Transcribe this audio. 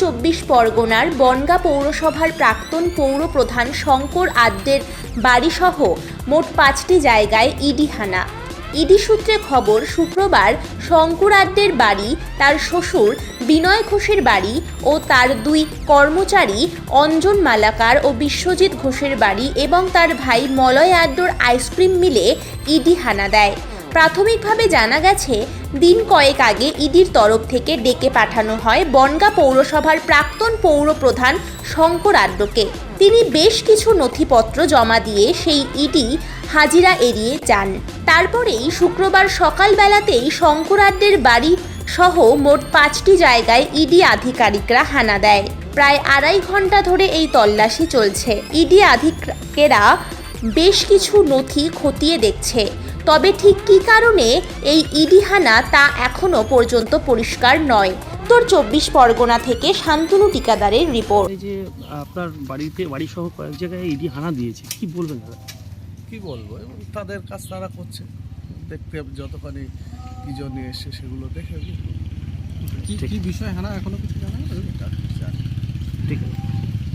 চব্বিশ পরগনার বনগা পৌরসভার প্রাক্তন পৌর প্রধান শঙ্কর আদ্যের বাড়িসহ মোট পাঁচটি জায়গায় ইডি হানা। ইডি সূত্রে খবর, শুক্রবার শঙ্কর আদ্যের বাড়ি, তার শ্বশুর বিনয় ঘোষের বাড়ি ও তার দুই কর্মচারী অঞ্জন মালাকার ও বিশ্বজিৎ ঘোষের বাড়ি এবং তার ভাই মলয় আদ্যর আইসক্রিম মিলে ইডি হানা দেয়। প্রাথমিকভাবে জানা গেছে, দিন কয়েক আগে ইডির তরফ থেকে ডেকে পাঠানো হয় বনগা পৌরসভার প্রাক্তন পৌর প্রধান শঙ্কর আদ্যকে তিনি বেশ কিছু নথিপত্র জমা দিয়ে সেই ইডি হাজিরা এড়িয়ে যান। তারপরেই শুক্রবার সকালবেলাতেই শঙ্করাড্যের বাড়ি সহ মোট পাঁচটি জায়গায় ইডি আধিকারিকরা হানা দেয়। প্রায় আড়াই ঘণ্টা ধরে এই তল্লাশি চলছে। ইডি আধিকারিকেরা বেশ কিছু নথি খতিয়ে দেখছে। তবে ঠিক কী কারণে এই ইডি হানা তা এখনও পর্যন্ত পরিষ্কার নয়? উত্তর চব্বিশ পরগনা থেকে শান্তনু টিকাদারের রিপোর্ট। এই যে আপনার বাড়িতে বাড়ি সহ কয়েক জায়গায় ইডি হানা দিয়েছে কি বলবেন দাদা? কি বলব? এবং তাদের কাজ তারা করছে। দেখতে যতখানি কি জন্য এসছে সেগুলো দেখে। কি। কি বিষয় হানা এখনও কিছু জানা